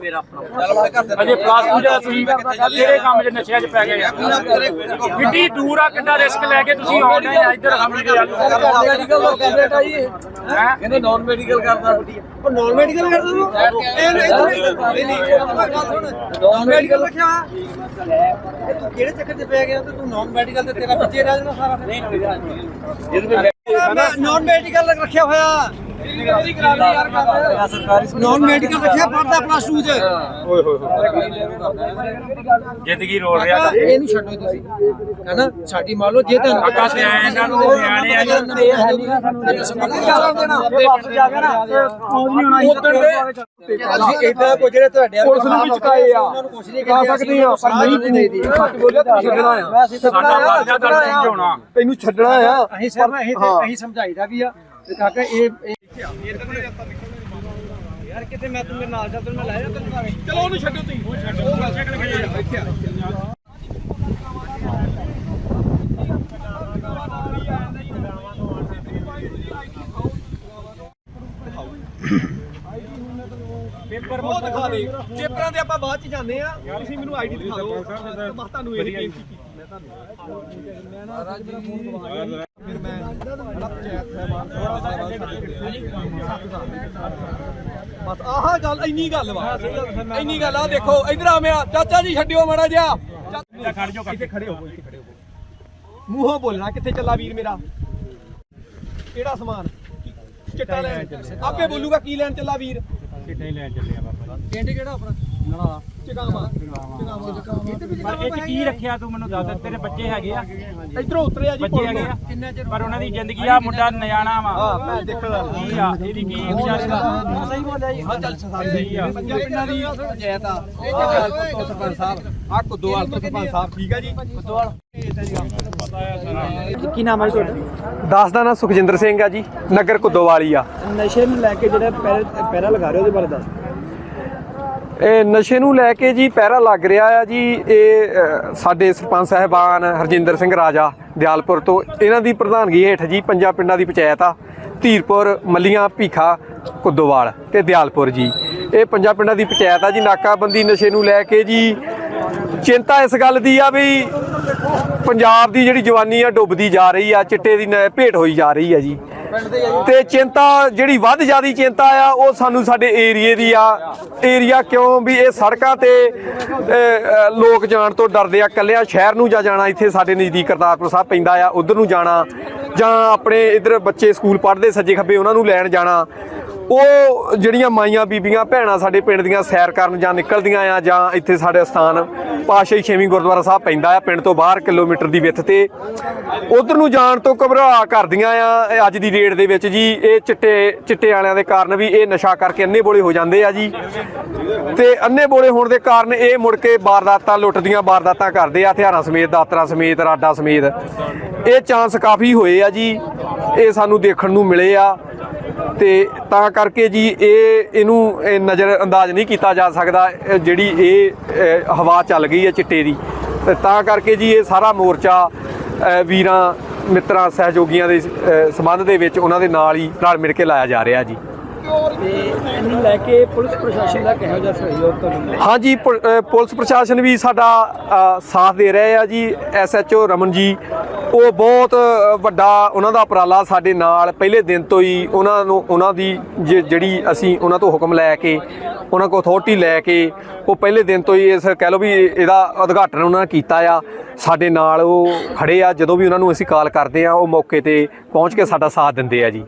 ਮੇਰਾ ਆਪਣਾ। ਅਜੇ ਪਲਾਸ ਪੂਜਾ ਤੁਸੀਂ ਕਿਹੜੇ ਕੰਮ 'ਚ ਨਸ਼ਿਆਂ 'ਚ ਪੈ ਗਏ ਆ। ਕਿੱਡੀ ਦੂਰ ਆ ਕਿੰਨਾ ਰਿਸਕ ਲੈ ਕੇ ਤੁਸੀਂ ਆਉਣੇ ਆ ਇੱਧਰ ਹਮਲੀ ਦੇ ਮੈਡੀਕਲ ਦਾ ਕੈਂਡੀਡੇਟ ਆ। ਜੀ? ਕਹਿੰਦੇ ਨਾਨ ਮੈਡੀਕਲ ਕਰਦਾ। ਉਹ ਨਾਨ ਮੈਡੀਕਲ ਕਰਦਾ ਤੂੰ? ਇਹ ਨਾਨ ਮੈਡੀਕਲ ਰੱਖਿਆ। ਇਹ ਤੂੰ ਕਿਹੜੇ ਚੱਕਰ 'ਚ ਪੈ ਗਿਆ ਤੇ ਤੂੰ ਨਾਨ ਮੈਡੀਕਲ ਤੇ ਤੇਰਾ ਬੱਚੇ ਰਹਿ ਜਾਣਾ ਸਾਰਾ। ਨਹੀਂ ਨਾਨ ਮੈਡੀਕਲ ਰੱਖਿਆ ਹੋਇਆ। ਨਾਨ ਮੈਡੀਕਲ ਰੱਖਿਆ ਪੜਦਾ ਪਲੱਸ 2 ਚ ਜ਼ਿੰਦਗੀ ਰੋਲ ਰਿਹਾ ਤਾਂ ਇਹ ਨਹੀਂ ਛੱਡੋ ਤੁਸੀਂ ਹੈਨਾ ਸਾਡੀ ਮੰਨ ਲਓ ਜੇ ਤੁਹਾਨੂੰ ਅੱਗਾ ਤੇ ਆਏ ਇਹਨਾਂ ਨੂੰ ਨਿਆਣੇ ਆ ਜੀ। ਇਹ ਹੈ ਨਹੀਂ ਸਾਨੂੰ ਸਮਝ ਦੇਣਾ ਇਹ ਵਾਪਸ ਜਾ ਕੇ ਨਾ ਉਧਰ ਦੇ ਇਦਾਂ ਕੋ ਜਿਹੜੇ ਤੁਹਾਡੇ ਪੁਲਿਸ ਨੂੰ ਵੀ ਚੁਕਾਏ ਆ। ਉਹਨਾਂ ਨੂੰ ਕੁਛ ਨਹੀਂ ਕਹਿੰਦੇ ਸਕਦੇ ਆ ਪਰ ਨਹੀਂ ਦੇਦੀ ਸੱਚ ਬੋਲਿਆ ਤੁਸੀਂ ਛੱਡਣਾ ਆ ਮੈਂ ਅਸੀਂ ਸਾਡਾ ਫਰਜ਼ ਆ। ਤੁਹਾਨੂੰ ਸਮਝਾਉਣਾ ਤੈਨੂੰ ਛੱਡਣਾ ਆ। ਅਸੀਂ ਸਰ ਅਸੀਂ ਤੇ ਅਸੀਂ ਸਮਝਾਈਦਾ ਵੀ ਆ। ਤੇ ਕਾਕਾ ਇਹ ਇਹ- ਯਾਰ ਕਿਤੇ ਮੈਂ ਤੂੰ ਮੇਰੇ ਨਾਲ ਜਾ ਤੈਨੂੰ ਮੈਂ ਲੈ ਜਾ ਤੈਨੂੰ ਚਲੋ ਉਹਨੂੰ ਛੱਡੋ ਤੁਸੀਂ। ਉਹ ਛੱਡੋ। ਪੇਪਰ ਬਹੁਤ ਦਿਖਾ ਦੇ। ਪੇਪਰਾਂ ਤੇ ਆਪਾਂ ਬਾਅਦ ਚ ਜਾਂਦੇ ਆ। ਤੁਸੀਂ ਮੈਨੂੰ ਆਈਡੀ ਦਿਖਾ ਦਿਓ। ਮੈਂ ਤੁਹਾਨੂੰ ਇਹ ਬੇਨਤੀ ਕੀਤੀ। ਮੈਂ ਤੁਹਾਨੂੰ ਮੈਂ ਨਾ ਰਾਜ ਮੇਰਾ ਫੋਨ ਗਵਾ ਫਿਰ ਮੈਂ ਬੜਾ ਪੰਚਾਇਤ ਸਾਹਿਬਾਨ ਬਸ ਆਹ ਗੱਲ ਇੰਨੀ ਗੱਲ ਵਾ ਇੰਨੀ ਗੱਲ ਆ ਦੇਖੋ ਇਧਰ ਆ ਮੈਂ ਚਾਚਾ ਜੀ ਛੱਡਿਓ ਮਾੜਾ ਜਿਹਾ। ਖੜ ਜਾਓ ਇੱਥੇ ਖੜੇ ਹੋ ਇੱਥੇ ਖੜੇ ਹੋ ਮੂੰਹੋਂ ਬੋਲਣਾ ਕਿੱਥੇ ਚੱਲਾ ਵੀਰ ਮੇਰਾ? ਕਿਹੜਾ ਸਮਾਨ? ਚਿੱਟਾ ਲੈਣ ਆਪੇ ਬੋਲੂਗਾ ਕੀ ਲੈਣ ਚੱਲਾ ਵੀਰ? ਚਿੱਟੇ ਹੀ ਲੈਣ ਚੱਲੇ ਆ ਬਾਬਾ ਪਿੰਡ ਕਿਹੜਾ ਆਪਣਾ? ਨਲਾ ਚਕਾਵਾ ਪਰ ਇਹ 'ਚ ਕੀ ਰੱਖਿਆ ਤੂੰ ਮੈਨੂੰ ਦੱਸ ਤੇਰੇ ਬੱਚੇ ਹੈਗੇ ਆ। ਇਧਰੋਂ ਉਤਰਿਆ ਜੀ ਬੱਚੇ ਹੈਗੇ ਆ। ਕਿੰਨੇ ਚਿਰ ਪਰ ਉਹਨਾਂ ਦੀ ਜ਼ਿੰਦਗੀ ਆ ਮੁੰਡਾ ਨਿਆਣਾ ਵਾ। ਹਾਂ ਮੈਂ ਦੇਖਦਾ ਕੀ ਆ ਇਹਦੀ ਕੀ ਵਿਚਾਰੇ ਦਾ ਸਹੀ ਬੋਲਿਆ ਜੀ। ਹਾਂ ਚੱਲ ਸਹੀ ਆ। ਪਿੰਡਾਂ ਦੀ ਪੰਚਾਇਤ ਆ। ਇਹ ਜਗਾਲਪੁਰ ਤੋਂ ਸਰਪੰਚ ਸਾਹਿਬ। ਆ ਕੁੱਦੋਵਾਲ ਤੋਂ ਸਰਪੰਚ ਸਾਹਿਬ ਠੀਕ ਹੈ ਜੀ? ਕੁੱਦੋਵਾਲ ਕੀ ਨਾਮ ਹੈ ਤੁਹਾਡਾ? ਦਾਸ ਦਾ ਨਾਂ ਸੁਖਜਿੰਦਰ ਸਿੰਘ ਆ ਜੀ ਨਗਰ ਕੁਦੋਵਾਲੀ ਆ। ਨਸ਼ੇ ਨੂੰ ਲੈ ਕੇ ਜਿਹੜਾ ਪੈਰਾ ਪੈਰਾ ਲਗਾ ਰਹੇ ਉਹਦੇ ਬਾਰੇ ਦੱਸ ਇਹ ਨਸ਼ੇ ਨੂੰ ਲੈ ਕੇ ਜੀ ਪਹਿਰਾ ਲੱਗ ਰਿਹਾ ਆ ਜੀ। ਇਹ ਸਾਡੇ ਸਰਪੰਚ ਸਾਹਿਬਾਨ ਹਰਜਿੰਦਰ ਸਿੰਘ ਰਾਜਾ ਦਿਆਲਪੁਰ ਤੋਂ ਇਹਨਾਂ ਦੀ ਪ੍ਰਧਾਨਗੀ ਹੇਠ ਜੀ ਪੰਜਾਂ ਪਿੰਡਾਂ ਦੀ ਪੰਚਾਇਤ ਆ, ਧੀਰਪੁਰ, ਮੱਲੀਆਂ, ਭੀਖਾ, ਕੁੱਦੋਵਾਲ ਤੇ ਦਿਆਲਪੁਰ ਜੀ। ਇਹ ਪੰਜਾਂ ਪਿੰਡਾਂ ਦੀ ਪੰਚਾਇਤ ਆ ਜੀ, ਨਾਕਾਬੰਦੀ ਨਸ਼ੇ ਨੂੰ ਲੈ ਕੇ ਜੀ। ਚਿੰਤਾ ਇਸ ਗੱਲ ਦੀ ਆ ਵੀ ਪੰਜਾਬ ਦੀ ਜਿਹੜੀ ਜਵਾਨੀ ਆ, ਡੁੱਬਦੀ ਜਾ ਰਹੀ ਆ, ਚਿੱਟੇ ਦੀ ਭੇਟ ਹੋਈ ਜਾ ਰਹੀ ਆ ਜੀ। ਤੇ ਚਿੰਤਾ ਜਿਹੜੀ ਵੱਧ ਜਿਆਦੀ ਚਿੰਤਾ ਆ, ਉਹ ਸਾਨੂੰ ਸਾਡੇ ਏਰੀਏ ਦੀ ਆ। ਏਰੀਆ ਕਿਉਂ? ਵੀ ਇਹ ਸੜਕਾਂ ਤੇ ਲੋਕ ਜਾਣ ਤੋਂ ਡਰਦੇ ਆ। ਕੱਲਿਆ ਸ਼ਹਿਰ ਨੂੰ ਜਾ ਜਾਣਾ, ਇੱਥੇ ਸਾਡੇ ਨਜ਼ਦੀਕ ਕਰਤਾਰਪੁਰ ਸਾਹਿਬ ਪੈਂਦਾ ਆ, ਉਧਰ ਨੂੰ ਜਾਣਾ ਜਾਂ ਆਪਣੇ ਇਧਰ ਬੱਚੇ ਸਕੂਲ ਪੜ੍ਹਦੇ ਸੱਜੇ ਖੱਬੇ ਉਹਨਾਂ ਨੂੰ ਲੈਣ ਜਾਣਾ। ਉਹ ਜਿਹੜੀਆਂ ਮਾਈਆਂ ਬੀਬੀਆਂ ਭੈਣਾਂ ਸਾਡੇ ਪਿੰਡ ਦੀਆਂ ਸੈਰ ਕਰਨ ਜਾਂ ਨਿਕਲਦੀਆਂ ਆ ਜਾਂ ਇੱਥੇ ਸਾਡੇ ਸਥਾਨ ਪਾਸ਼ਾਹੀ ਛੇਵੀਂ ਗੁਰਦੁਆਰਾ ਸਾਹਿਬ ਪੈਂਦਾ ਆ, ਪਿੰਡ ਤੋਂ ਬਾਹਰ ਕਿਲੋਮੀਟਰ ਦੀ ਵਿੱਥ ਤੇ। ਉਧਰ ਨੂੰ ਜਾਣ ਤੋਂ ਘਬਰਾ ਕਰਦੀਆਂ ਆ ਅੱਜ ਦੀ ਡੇਟ ਦੇ ਵਿੱਚ ਜੀ, ਇਹ ਚਿੱਟੇ ਚਿੱਟੇ ਵਾਲਿਆਂ ਦੇ ਕਾਰਨ ਵੀ ਇਹ ਨਸ਼ਾ ਕਰਕੇ ਅੰਨੇ ਬੋਲੇ ਹੋ ਜਾਂਦੇ ਆ ਜੀ। ਤੇ ਅੰਨੇ ਬੋਲੇ ਹੋਣ ਦੇ ਕਾਰਨ ਇਹ ਮੁੜ ਕੇ ਵਾਰਦਾਤਾਂ ਲੁੱਟਦੀਆਂ, ਵਾਰਦਾਤਾਂ ਕਰਦੇ ਆ, ਹਥਿਆਰਾਂ ਸਮੇਤ, ਦਾਤਰਾ ਸਮੇਤ, ਰਾਡਾ ਸਮੇਤ। ਇਹ ਚਾਂਸ ਕਾਫੀ ਹੋਏ ਆ ਜੀ, ਇਹ ਸਾਨੂੰ ਦੇਖਣ ਨੂੰ ਮਿਲੇ ਆ। ਤੇ ਤਾਂ ਕਰਕੇ ਜੀ ਇਹ ਇਹਨੂੰ ਇਹ ਨਜ਼ਰ ਅੰਦਾਜ਼ ਨਹੀਂ ਕੀਤਾ ਜਾ ਸਕਦਾ ਜਿਹੜੀ ਇਹ ਹਵਾ ਚੱਲ ਗਈ ਹੈ ਚਿੱਟੇ ਦੀ। ਤੇ ਤਾਂ ਕਰਕੇ ਜੀ ਇਹ ਸਾਰਾ ਮੋਰਚਾ ਵੀਰਾਂ ਮਿੱਤਰਾਂ ਸਹਿਯੋਗੀਆਂ ਦੇ ਸੰਬੰਧ ਦੇ ਵਿੱਚ ਉਹਨਾਂ ਦੇ ਨਾਲ ਹੀ ਰਲ ਮਿਲ ਕੇ ਲਾਇਆ ਜਾ ਰਿਹਾ ਜੀ। ਤੇ ਇਹਨੂੰ ਲੈ ਕੇ ਪੁਲਿਸ ਪ੍ਰਸ਼ਾਸਨ ਦਾ ਕਿਹੋ ਜਿਹਾ ਸਹਿਯੋਗ ਤੁਹਾਨੂੰ ਹਾਂਜੀ ਪੁਲਿਸ ਪ੍ਰਸ਼ਾਸਨ ਵੀ ਸਾਡਾ ਸਾਥ ਦੇ ਰਹੇ ਆ ਜੀ। ਐਸਐਚਓ ਰਮਨ ਜੀ ਉਹ ਬਹੁਤ ਵੱਡਾ ਉਹਨਾਂ ਦਾ ਉਪਰਾਲਾ ਸਾਡੇ ਨਾਲ ਪਹਿਲੇ ਦਿਨ ਤੋਂ ਹੀ ਉਹਨਾਂ ਨੂੰ, ਉਹਨਾਂ ਦੀ ਜੇ- ਜਿਹੜੀ ਅਸੀਂ ਉਹਨਾਂ ਤੋਂ ਹੁਕਮ ਲੈ ਕੇ, ਉਹਨਾਂ ਕੋਲ ਅਥਾਰਟੀ ਲੈ ਕੇ, ਉਹ ਪਹਿਲੇ ਦਿਨ ਤੋਂ ਹੀ ਇਸ ਕਹਿ ਲਓ ਵੀ ਇਹਦਾ ਉਦਘਾਟਨ ਉਹਨਾਂ ਨੇ ਕੀਤਾ ਆ। ਸਾਡੇ ਨਾਲ ਉਹ ਖੜੇ ਆ, ਜਦੋਂ ਵੀ ਉਹਨਾਂ ਨੂੰ ਅਸੀਂ ਕਾਲ ਕਰਦੇ ਆ, ਉਹ ਮੌਕੇ ਤੇ ਪਹੁੰਚ ਕੇ ਸਾਡਾ ਸਾਥ ਦਿੰਦੇ ਆ ਜੀ।